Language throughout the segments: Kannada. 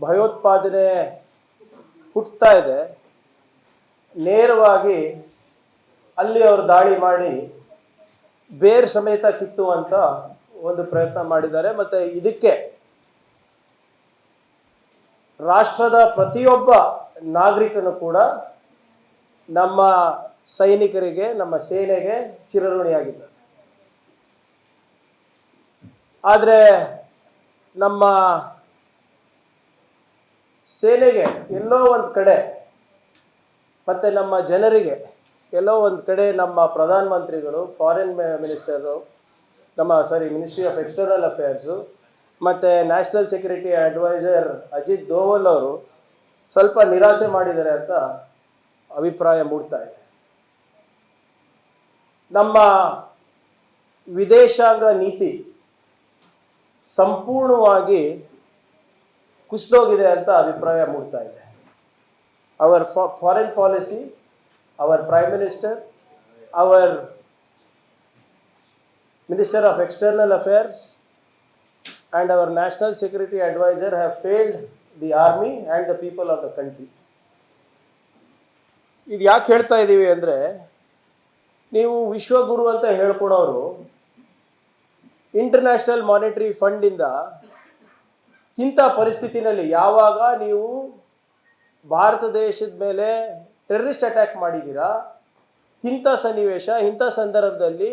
ಭಯೋತ್ಪಾದನೆ ಹುಟ್ಟುತ್ತಾ ಇದೆ. ನೇರವಾಗಿ ಅಲ್ಲಿ ಅವರು ದಾಳಿ ಮಾಡಿ ಬೇರ್ ಸಮೇತ ಕಿತ್ತುವಂತ ಒಂದು ಪ್ರಯತ್ನ ಮಾಡಿದ್ದಾರೆ. ಮತ್ತೆ ಇದಕ್ಕೆ ರಾಷ್ಟ್ರದ ಪ್ರತಿಯೊಬ್ಬ ನಾಗರಿಕನು ಕೂಡ ನಮ್ಮ ಸೈನಿಕರಿಗೆ, ನಮ್ಮ ಸೇನೆಗೆ ಚಿರಋಣಿಯಾಗಿದ್ದಾರೆ. ಆದರೆ ನಮ್ಮ ಸೇನೆಗೆ ಎಲ್ಲೋ ಒಂದು ಕಡೆ ಮತ್ತು ನಮ್ಮ ಜನರಿಗೆ ಎಲ್ಲೋ ಒಂದು ಕಡೆ ನಮ್ಮ ಪ್ರಧಾನಮಂತ್ರಿಗಳು ಫಾರಿನ್ ಮಿನಿಸ್ಟರು ನಮ್ಮ sorry ministry of external affairs ಮತ್ತು national security adviser Ajit Doval ಅವರು ಸ್ವಲ್ಪ ನಿರಾಸೆ ಮಾಡಿದ್ದಾರೆ ಅಂತ ಅಭಿಪ್ರಾಯ ಮೂಡ್ತಾ ಇದೆ. ನಮ್ಮ ವಿದೇಶಾಂಗ ನೀತಿ ಸಂಪೂರ್ಣವಾಗಿ ಕುಸಿದೋಗಿದೆ ಅಂತ ಅಭಿಪ್ರಾಯ ಮೂಡ್ತಾ ಇದೆ. Our foreign policy our prime minister our minister of external affairs and our national security adviser have failed the army and the people of the country ಇದು ಯಾಕೆ ಹೇಳ್ತಾ ಇದ್ದೀವಿ ಅಂದರೆ, ನೀವು ವಿಶ್ವಗುರು ಅಂತ ಹೇಳ್ಕೊಳೋರು ಇಂಟರ್ನ್ಯಾಷನಲ್ ಮಾನಿಟರಿ ಫಂಡಿಂದ ಇಂಥ ಪರಿಸ್ಥಿತಿನಲ್ಲಿ ಯಾವಾಗ ನೀವು ಭಾರತ ದೇಶದ ಮೇಲೆ ಟೆರರಿಸ್ಟ್ ಅಟ್ಯಾಕ್ ಮಾಡಿದ್ದೀರಾ, ಇಂಥ ಸನ್ನಿವೇಶ, ಇಂಥ ಸಂದರ್ಭದಲ್ಲಿ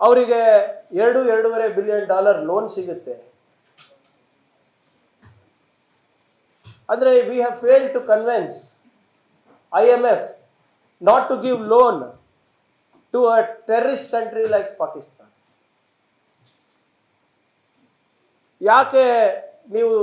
ಅವರಿಗೆ ಎರಡು, ಎರಡೂವರೆ ಬಿಲಿಯನ್ ಡಾಲರ್ ಲೋನ್ ಸಿಗುತ್ತೆ. ಅಂದರೆ we have fail to convince I M F not to give loan to a terrorist country like Pakistan ಯಾಕೆ ನೀವು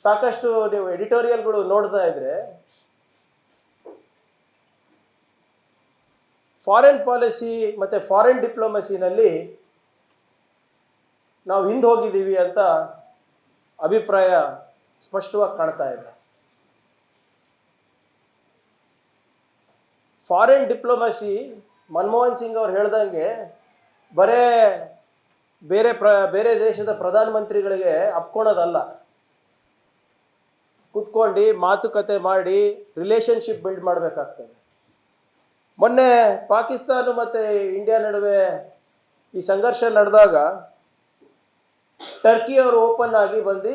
ಸಾಕಷ್ಟು ನೀವು ಎಡಿಟೋರಿಯಲ್ಗಳು ನೋಡ್ತಾ ಇದ್ರೆ ಫಾರಿನ್ ಪಾಲಿಸಿ ಮತ್ತು ಫಾರಿನ್ ಡಿಪ್ಲೊಮಸಿನಲ್ಲಿ ನಾವು ಹಿಂದೆ ಹೋಗಿದ್ದೀವಿ ಅಂತ ಅಭಿಪ್ರಾಯ ಸ್ಪಷ್ಟವಾಗಿ ಕಾಣ್ತಾ ಇದೆ. ಫಾರಿನ್ ಡಿಪ್ಲೊಮಸಿ ಮನಮೋಹನ್ ಸಿಂಗ್ ಅವ್ರು ಹೇಳ್ದಂಗೆ ಬರೇ ಬೇರೆ ಪ್ರ, ಬೇರೆ ದೇಶದ ಪ್ರಧಾನಮಂತ್ರಿಗಳಿಗೆ ಅಪ್ಕೊಳೋದಲ್ಲ. ಕುತ್ಕೊಂಡು ಮಾತುಕತೆ ಮಾಡಿ ರಿಲೇಷನ್ಶಿಪ್ ಬಿಲ್ಡ್ ಮಾಡಬೇಕಾಗ್ತದೆ. ಮೊನ್ನೆ ಪಾಕಿಸ್ತಾನ ಮತ್ತು ಇಂಡಿಯಾ ನಡುವೆ ಈ ಸಂಘರ್ಷ ನಡೆದಾಗ ಟರ್ಕಿ ಅವರು ಓಪನ್ ಆಗಿ ಬಂದು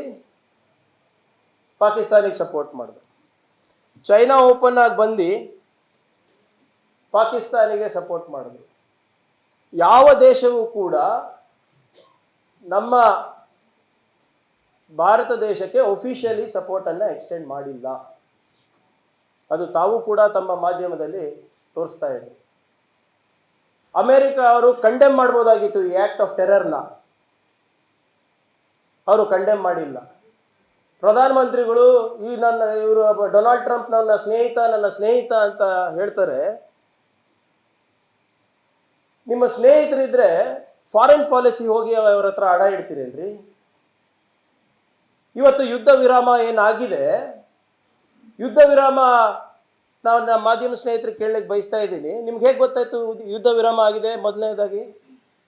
ಪಾಕಿಸ್ತಾನಿಗೆ ಸಪೋರ್ಟ್ ಮಾಡಿದ್ರು. ಚೈನಾ ಓಪನ್ ಆಗಿ ಬಂದು ಪಾಕಿಸ್ತಾನಿಗೆ ಸಪೋರ್ಟ್ ಮಾಡಿದ್ರು. ಯಾವ ದೇಶವೂ ಕೂಡ ನಮ್ಮ ಭಾರತ ದೇಶಕ್ಕೆ ಒಫಿಷಿಯಲಿ ಸಪೋರ್ಟನ್ನು ಎಕ್ಸ್ಟೆಂಡ್ ಮಾಡಿಲ್ಲ. ಅದು ತಾವು ಕೂಡ ತಮ್ಮ ಮಾಧ್ಯಮದಲ್ಲಿ ತೋರಿಸ್ತಾ ಇದ್ರು. ಅಮೆರಿಕ ಅವರು ಕಂಡೆಮ್ ಮಾಡ್ಬೋದಾಗಿತ್ತು ಈ ಆ್ಯಕ್ಟ್ ಆಫ್ ಟೆರರ್ನ ಅವರು ಕಂಡೆಮ್ ಮಾಡಿಲ್ಲ. ಪ್ರಧಾನಮಂತ್ರಿಗಳು ಈ ನನ್ನ ಇವರು ಡೊನಾಲ್ಡ್ ಟ್ರಂಪ್ ನನ್ನ ಸ್ನೇಹಿತ ನನ್ನ ಸ್ನೇಹಿತ ಅಂತ ಹೇಳ್ತಾರೆ. ನಿಮ್ಮ ಸ್ನೇಹಿತರಿದ್ರೆ ಫಾರಿನ್ ಪಾಲಿಸಿ ಹೋಗಿ ಅವ್ರ ಹತ್ರ ಅಡ ಇಡ್ತೀರೇನ್ರಿ ಇವತ್ತು ಯುದ್ಧ ವಿರಾಮ ಏನಾಗಿದೆ? ಯುದ್ಧ ವಿರಾಮ ನಾವು ನಮ್ಮ ಮಾಧ್ಯಮ ಸ್ನೇಹಿತರು ಕೇಳಲಿಕ್ಕೆ ಬಯಸ್ತಾ ಇದ್ದೀನಿ. ನಿಮ್ಗೆ ಹೇಗೆ ಗೊತ್ತಾಯ್ತು ಯುದ್ಧ ವಿರಾಮ ಆಗಿದೆ ಮೊದಲನೇದಾಗಿ?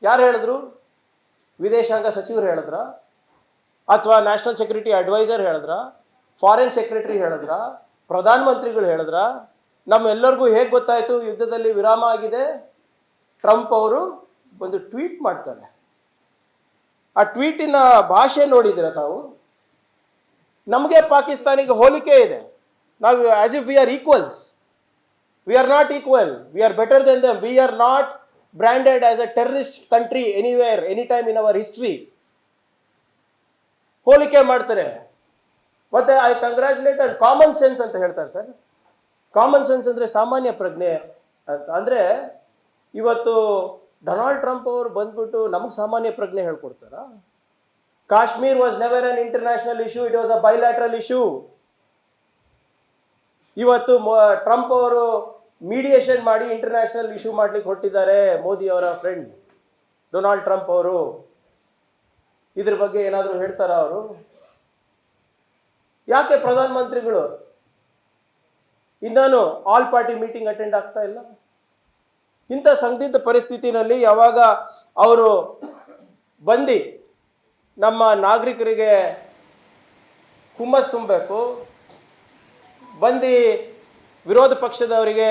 ಯಾರು ಹೇಳಿದ್ರು? ವಿದೇಶಾಂಗ ಸಚಿವರು ಹೇಳಿದ್ರ? ಅಥವಾ ನ್ಯಾಷನಲ್ ಸೆಕ್ಯೂರಿಟಿ ಅಡ್ವೈಸರ್ ಹೇಳಿದ್ರ? ಫಾರಿನ್ ಸೆಕ್ರೆಟರಿ ಹೇಳಿದ್ರ? ಪ್ರಧಾನಮಂತ್ರಿಗಳು ಹೇಳಿದ್ರ? ನಮ್ಮೆಲ್ಲರಿಗೂ ಹೇಗೆ ಗೊತ್ತಾಯಿತು ಯುದ್ಧದಲ್ಲಿ ವಿರಾಮ ಆಗಿದೆ? ಟ್ರಂಪ್ ಅವರು ಒಂದು ಟ್ವೀಟ್ ಮಾಡ್ತಾರೆ ಆ ಟ್ವೀಟಿನ ಭಾಷೆ ನೋಡಿದ್ರೆ ತಾವು, ನಮಗೆ ಪಾಕಿಸ್ತಾನಿಗೆ ಹೋಲಿಕೆ ಇದೆ. ನಾವು as if we are equals we are not equal we are better than them we are not branded as a terrorist country anywhere any time in our history ಹೋಲಿಕೆ ಮಾಡ್ತಾರೆ. ಮತ್ತೆ ಐ ಕಂಗ್ರ್ಯಾಚುಲೇಟ್ ಕಾಮನ್ ಸೆನ್ಸ್ ಅಂತ ಹೇಳ್ತಾರೆ ಸರ್. ಕಾಮನ್ ಸೆನ್ಸ್ ಅಂದರೆ ಸಾಮಾನ್ಯ ಪ್ರಜ್ಞೆ ಅಂತ. ಅಂದರೆ ಇವತ್ತು ಡೊನಾಲ್ಡ್ ಟ್ರಂಪ್ ಅವರು ಬಂದ್ಬಿಟ್ಟು ನಮಗೆ ಸಾಮಾನ್ಯ ಪ್ರಜ್ಞೆ ಹೇಳ್ಕೊಡ್ತಾರ? Kashmir was never an international issue it was a bilateral issue ಇವತ್ತು ಟ್ರಂಪ್ ಅವರು ಮೀಡಿಯೇಷನ್ ಮಾಡಿ ಇಂಟರ್ನ್ಯಾಷನಲ್ ಇಶ್ಯೂ ಮಾಡ್ಲಿಕ್ಕೆ ಹೊರಟಿದ್ದಾರೆ ಮೋದಿ ಅವರ ಫ್ರೆಂಡ್ ಡೊನಾಲ್ಡ್ ಟ್ರಂಪ್ ಅವರು. ಇದ್ರ ಬಗ್ಗೆ ಏನಾದರೂ ಹೇಳ್ತಾರ ಅವರು? ಯಾಕೆ ಪ್ರಧಾನಮಂತ್ರಿಗಳು? ಇನ್ನೂ ಆಲ್ ಪಾರ್ಟಿ ಮೀಟಿಂಗ್ ಅಟೆಂಡ್ ಆಗ್ತಾ ಇಲ್ಲ? ಇಂಥ ಸಂದಿಗ್ಧ ಪರಿಸ್ಥಿತಿನಲ್ಲಿ ಯಾವಾಗ ಅವರು ಬಂದು ನಮ್ಮ ನಾಗರಿಕರಿಗೆ ಹುಮ್ಮಸ್ ತುಂಬಬೇಕು, ಬಂದು ವಿರೋಧ ಪಕ್ಷದವರಿಗೆ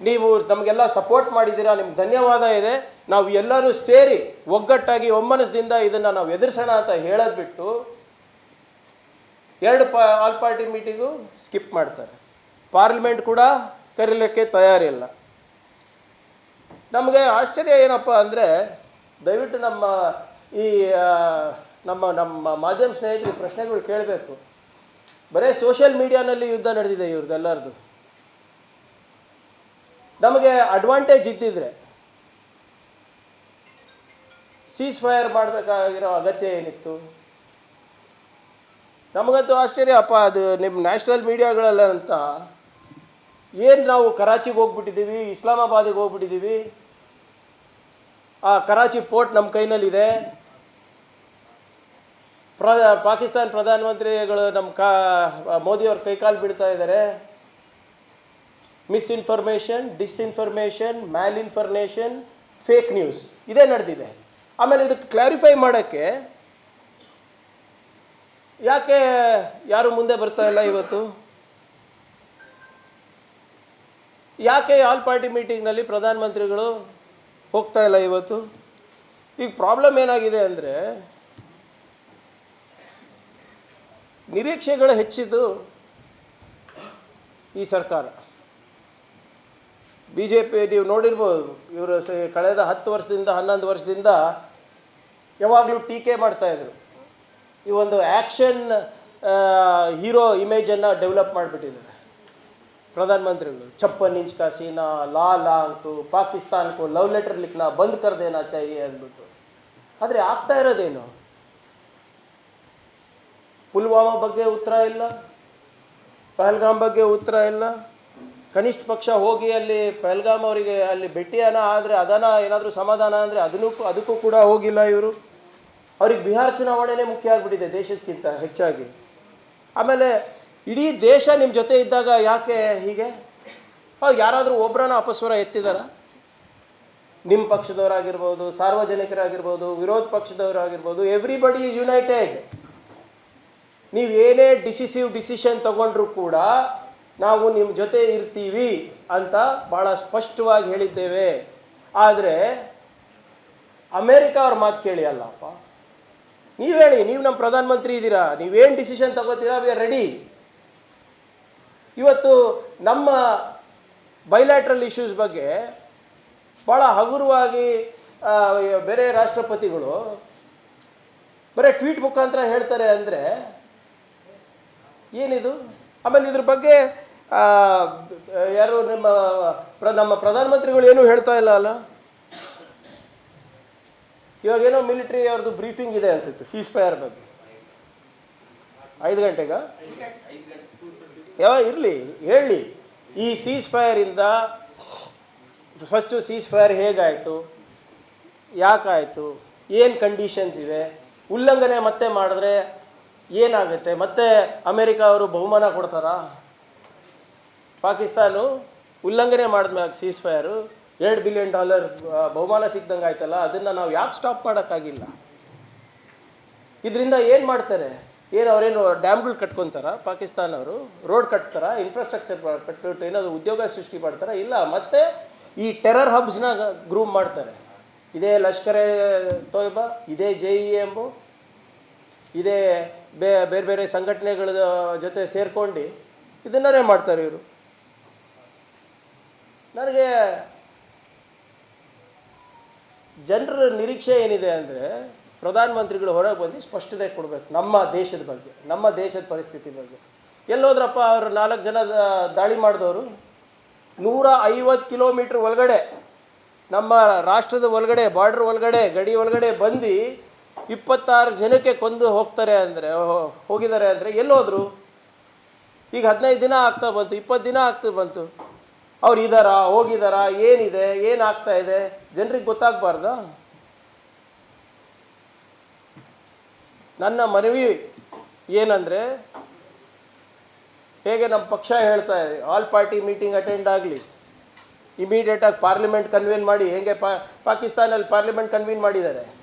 ನೀವು ನಮಗೆಲ್ಲ ಸಪೋರ್ಟ್ ಮಾಡಿದ್ದೀರಾ, ನಿಮ್ಗೆ ಧನ್ಯವಾದ ಇದೆ. ನಾವು ಎಲ್ಲರೂ ಸೇರಿ ಒಗ್ಗಟ್ಟಾಗಿ ಒಮ್ಮನಸ್ದಿಂದ ಇದನ್ನು ನಾವು ಎದುರಿಸೋಣ ಅಂತ ಹೇಳೋದು ಬಿಟ್ಟು ಎರಡು ಪ, ಆಲ್ ಪಾರ್ಟಿ ಮೀಟಿಂಗು ಸ್ಕಿಪ್ ಮಾಡ್ತಾರೆ. ಪಾರ್ಲಿಮೆಂಟ್ ಕೂಡ ಕರೀಲಿಕ್ಕೆ ತಯಾರಿಲ್ಲ. ನಮಗೆ ಆಶ್ಚರ್ಯ ಏನಪ್ಪ ಅಂದರೆ ದಯವಿಟ್ಟು ನಮ್ಮ ಈ ನಮ್ಮ ನಮ್ಮ ಮಾಧ್ಯಮ ಸ್ನೇಹಿತರು ಪ್ರಶ್ನೆಗಳು ಕೇಳಬೇಕು. ಬರೇ ಸೋಷಿಯಲ್ ಮೀಡಿಯಾನಲ್ಲಿ ಯುದ್ಧ ನಡೆದಿದೆ ಇವ್ರದ್ದೆಲ್ಲರದು ನಮಗೆ ಅಡ್ವಾಂಟೇಜ್ ಇದ್ದಿದ್ರೆ ಸೀಸ್ ಫೈರ್ ಮಾಡಬೇಕಾಗಿರೋ ಅಗತ್ಯ ಏನಿತ್ತು? ನಮಗಂತೂ ಆಶ್ಚರ್ಯ, ಅಪ್ಪ, ಅದು ನಿಮ್ಮ ನ್ಯಾಷನಲ್ ಮೀಡಿಯಾಗಳಲ್ಲ ಅಂತ ಏನು ನಾವು ಕರಾಚಿಗೆ ಹೋಗ್ಬಿಟ್ಟಿದ್ದೀವಿ ಇಸ್ಲಾಮಾಬಾದಿಗೆ ಹೋಗ್ಬಿಟ್ಟಿದ್ದೀವಿ ಆ ಕರಾಚಿ ಪೋರ್ಟ್ ನಮ್ಮ ಕೈನಲ್ಲಿದೆ. ಪ್ರ, ಪಾಕಿಸ್ತಾನ ಪ್ರಧಾನಮಂತ್ರಿಗಳು ನಮ್ಮ ಕಾ ಮೋದಿಯವ್ರ ಕೈಕಾಲು ಬಿಡ್ತಾ ಇದ್ದಾರೆ ಮಿಸ್ಇನ್ಫಾರ್ಮೇಷನ್, ಡಿಸ್ಇನ್ಫಾರ್ಮೇಷನ್ ಮ್ಯಾಲ್ ಇನ್ಫಾರ್ಮೇಷನ್ ಫೇಕ್ ನ್ಯೂಸ್, ಇದೇ ನಡೆದಿದೆ. ಆಮೇಲೆ ಇದಕ್ಕೆ ಕ್ಲಾರಿಫೈ ಮಾಡೋಕ್ಕೆ ಯಾಕೆ ಯಾರು ಮುಂದೆ ಬರ್ತಾ ಇಲ್ಲ ಇವತ್ತು? ಯಾಕೆ ಆಲ್ ಪಾರ್ಟಿ ಮೀಟಿಂಗ್ನಲ್ಲಿ ಪ್ರಧಾನಮಂತ್ರಿಗಳು ಹೋಗ್ತಾ ಇಲ್ಲ ಇವತ್ತು? ಈಗ ಪ್ರಾಬ್ಲಮ್ ಏನಾಗಿದೆ ಅಂದರೆ, ನಿರೀಕ್ಷೆಗಳು ಹೆಚ್ಚಿದ್ದು ಈ ಸರ್ಕಾರ. ಬಿ ಜೆ ಪಿ ನೀವು ನೋಡಿರ್ಬೋದು, ಇವರು ಕಳೆದ ಹತ್ತು ವರ್ಷದಿಂದ, ಹನ್ನೊಂದು ವರ್ಷದಿಂದ ಯಾವಾಗಲೂ ಟೀಕೆ ಮಾಡ್ತಾಯಿದ್ರು ಈ ಒಂದು ಆ್ಯಕ್ಷನ್ ಹೀರೋ ಇಮೇಜನ್ನು ಡೆವಲಪ್ ಮಾಡಿಬಿಟ್ಟಿದ್ದಾರೆ. ಪ್ರಧಾನಮಂತ್ರಿಗಳು छप्पन इंच का सीना लाल आंख ಪಾಕಿಸ್ತಾನ್ ಕೋ ಲವ್ ಲೆಟರ್ ಲಿಖನ ಬಂದ್ ಕರ್ ದೇನಾ ಚಾಹಿಯೆ ಅಂದ್ಬಿಟ್ಟು ಆದರೆ ಆಗ್ತಾ ಇರೋದೇನು ಪುಲ್ವಾಮಾ ಬಗ್ಗೆ ಉತ್ತರ ಇಲ್ಲ ಪಹಲ್ಗಾಮ್ ಬಗ್ಗೆ ಉತ್ತರ ಇಲ್ಲ ಕನಿಷ್ಠ ಪಕ್ಷ ಹೋಗಿ ಅಲ್ಲಿ ಪಹಲ್ಗಾಮ್ ಅವರಿಗೆ ಅಲ್ಲಿ ಭೇಟಿಯನ ಆದರೆ ಅದನ್ನ ಏನಾದರೂ ಸಮಾಧಾನ ಅಂದರೆ ಅದನ್ನು ಅದಕ್ಕೂ ಕೂಡ ಹೋಗಿಲ್ಲ ಇವರು ಅವ್ರಿಗೆ ಬಿಹಾರ ಚುನಾವಣೆನೇ ಮುಖ್ಯ ಆಗಿಬಿಟ್ಟಿದೆ ದೇಶಕ್ಕಿಂತ ಹೆಚ್ಚಾಗಿ ಆಮೇಲೆ ಇಡೀ ದೇಶ ನಿಮ್ಮ ಜೊತೆ ಇದ್ದಾಗ ಯಾಕೆ ಹೀಗೆ? ಯಾರಾದರೂ ಒಬ್ಬರನ್ನ ಅಪಸ್ವರ ಎತ್ತಿದಾರ? ನಿಮ್ಮ ಪಕ್ಷದವರಾಗಿರ್ಬೋದು, ಸಾರ್ವಜನಿಕರಾಗಿರ್ಬೋದು, ವಿರೋಧ ಪಕ್ಷದವರಾಗಿರ್ಬೋದು ಎವ್ರಿಬಡಿ ಈಸ್ ಯುನೈಟೆಡ್ ನೀವು ಏನೇ ಡಿಸಿಸಿವ್ ಡಿಸಿಷನ್ ತಗೊಂಡ್ರೂ ಕೂಡ ನಾವು ನಿಮ್ಮ ಜೊತೆ ಇರ್ತೀವಿ ಅಂತ ಭಾಳ ಸ್ಪಷ್ಟವಾಗಿ ಹೇಳಿದ್ದೇವೆ. ಆದರೆ ಅಮೇರಿಕ ಅವ್ರ ಮಾತು ಕೇಳಿ ಅಲ್ಲಪ್ಪ. ನೀವು ಹೇಳಿ, ನೀವು ನಮ್ಮ ಪ್ರಧಾನಮಂತ್ರಿ ಇದ್ದೀರಾ ನೀವೇನು ಡಿಸಿಷನ್ ತಗೋತೀರಾ? ವಿ ಆರ್ ರೆಡಿ ಇವತ್ತು ನಮ್ಮ ಬೈಲ್ಯಾಟ್ರಲ್ ಇಶ್ಯೂಸ್ ಬಗ್ಗೆ ಭಾಳ ಹಗುರವಾಗಿ ಬೇರೆ ರಾಷ್ಟ್ರಪತಿಗಳು ಬರೀ ಟ್ವೀಟ್ ಮುಖಾಂತರ ಹೇಳ್ತಾರೆ ಅಂದರೆ ಏನಿದು? ಆಮೇಲೆ ಇದ್ರ ಬಗ್ಗೆ ಯಾರು ನಿಮ್ಮ, ಪ್ರ, ನಮ್ಮ ಪ್ರಧಾನಮಂತ್ರಿಗಳು ಏನೂ ಹೇಳ್ತಾ ಇಲ್ಲ ಅಲ್ಲ? ಇವಾಗೇನೋ ಮಿಲಿಟ್ರಿ ಅವ್ರದ್ದು ಬ್ರೀಫಿಂಗ್ ಇದೆ ಅನ್ಸುತ್ತೆ ಸೀಸ್ ಫೈರ್ ಬಗ್ಗೆ. ಐದು ಗಂಟೆಗ? ಯಾವ ಇರಲಿ, ಹೇಳಿ. ಈ ಸೀಸ್ ಫೈರಿಂದ ಫಸ್ಟು ಸೀಸ್ ಫೈರ್ ಹೇಗಾಯಿತು? ಯಾಕಾಯಿತು? ಏನು ಕಂಡೀಷನ್ಸ್ ಇದೆ ಉಲ್ಲಂಘನೆ ಮತ್ತೆ ಮಾಡಿದ್ರೆ ಏನಾಗುತ್ತೆ? ಮತ್ತೆ ಅಮೇರಿಕ ಅವರು ಬಹುಮಾನ ಕೊಡ್ತಾರಾ? ಪಾಕಿಸ್ತಾನು ಉಲ್ಲಂಘನೆ ಮಾಡಿದ್ಮ್ಯಾಗ ಸೀಸ್ ಫೈರು ಎರಡು ಬಿಲಿಯನ್ ಡಾಲರ್ ಬಹುಮಾನ ಸಿಕ್ದಂಗೆ ಆಯ್ತಲ್ಲ ಅದನ್ನು ನಾವು ಯಾಕೆ ಸ್ಟಾಪ್ ಮಾಡೋಕ್ಕಾಗಿಲ್ಲ? ಇದರಿಂದ ಏನು ಮಾಡ್ತಾರೆ? ಏನು ಅವರೇನು ಡ್ಯಾಮ್ಗಳು ಕಟ್ಕೊತಾರ? ಪಾಕಿಸ್ತಾನವರು? ರೋಡ್ ಕಟ್ತಾರ? ಇನ್ಫ್ರಾಸ್ಟ್ರಕ್ಚರ್ ಕಟ್ಬಿಟ್ಟು ಏನಾದರೂ ಉದ್ಯೋಗ ಸೃಷ್ಟಿ ಮಾಡ್ತಾರ? ಇಲ್ಲ, ಮತ್ತೆ ಈ ಟೆರರ್ ಹಬ್ಸ್ನ ಗ್ರೂಮ್ ಮಾಡ್ತಾರೆ. ಇದೇ ಲಷ್ಕರೆ ತೋಯ್ಬಾ, ಇದೇ ಜೆ ಇ ಎಮ್ಮು ಇದೇ ಬೇ ಬೇರೆ ಬೇರೆ ಸಂಘಟನೆಗಳ ಜೊತೆ ಸೇರ್ಕೊಂಡು ಇದನ್ನೇ ಮಾಡ್ತಾರೆ ಇವರು. ನನಗೆ ಜನರ ನಿರೀಕ್ಷೆ ಏನಿದೆ ಅಂದರೆ ಪ್ರಧಾನಮಂತ್ರಿಗಳು ಹೊರಗೆ ಬಂದು ಸ್ಪಷ್ಟತೆ ಕೊಡಬೇಕು ನಮ್ಮ ದೇಶದ ಬಗ್ಗೆ, ನಮ್ಮ ದೇಶದ ಪರಿಸ್ಥಿತಿ ಬಗ್ಗೆ. ಎಲ್ಲೋದ್ರಪ್ಪ ಅವರು ನಾಲ್ಕು ಜನ ದಾಳಿ ಮಾಡಿದವರು, ನೂರ ಐವತ್ತು ಕಿಲೋಮೀಟ್ರ್ ಒಳಗಡೆ, ನಮ್ಮ ರಾಷ್ಟ್ರದ ಒಳಗಡೆ, ಬಾರ್ಡ್ರ್ ಒಳಗಡೆ, ಗಡಿ ಒಳಗಡೆ ಬಂದು ಇಪ್ಪತ್ತಾರು ಜನಕ್ಕೆ ಕೊಂದು ಹೋಗ್ತಾರೆ ಅಂದರೆ ಹೋಗಿದ್ದಾರೆ ಅಂದರೆ ಎಲ್ಲೋದ್ರು. ಈಗ ಹದಿನೈದು ದಿನ ಆಗ್ತಾ ಬಂತು, ಇಪ್ಪತ್ತು ದಿನ ಆಗ್ತಾ ಬಂತು. ಅವ್ರು ಇದ್ದಾರಾ ಹೋಗಿದ್ದಾರಾ ಏನಿದೆ, ಏನಾಗ್ತಾ ಇದೆ? ಜನರಿಗೆ ಗೊತ್ತಾಗಬಾರ್ದಾ? ನನ್ನ ಮನವಿ ಏನಂದರೆ, ಹೇಗೆ ನಮ್ಮ ಪಕ್ಷ ಹೇಳ್ತಾ ಇದೆ ಆಲ್ ಪಾರ್ಟಿ ಮೀಟಿಂಗ್ ಅಟೆಂಡ್ ಆಗಲಿ. ಇಮಿಡಿಯೇಟಾಗಿ ಪಾರ್ಲಿಮೆಂಟ್ ಕನ್ವೀನ್ ಮಾಡಿ, ಹೇಗೆ ಪಾಕಿಸ್ತಾನಲ್ಲಿ ಪಾರ್ಲಿಮೆಂಟ್ ಕನ್ವೀನ್ ಮಾಡಿದ್ದಾರೆ.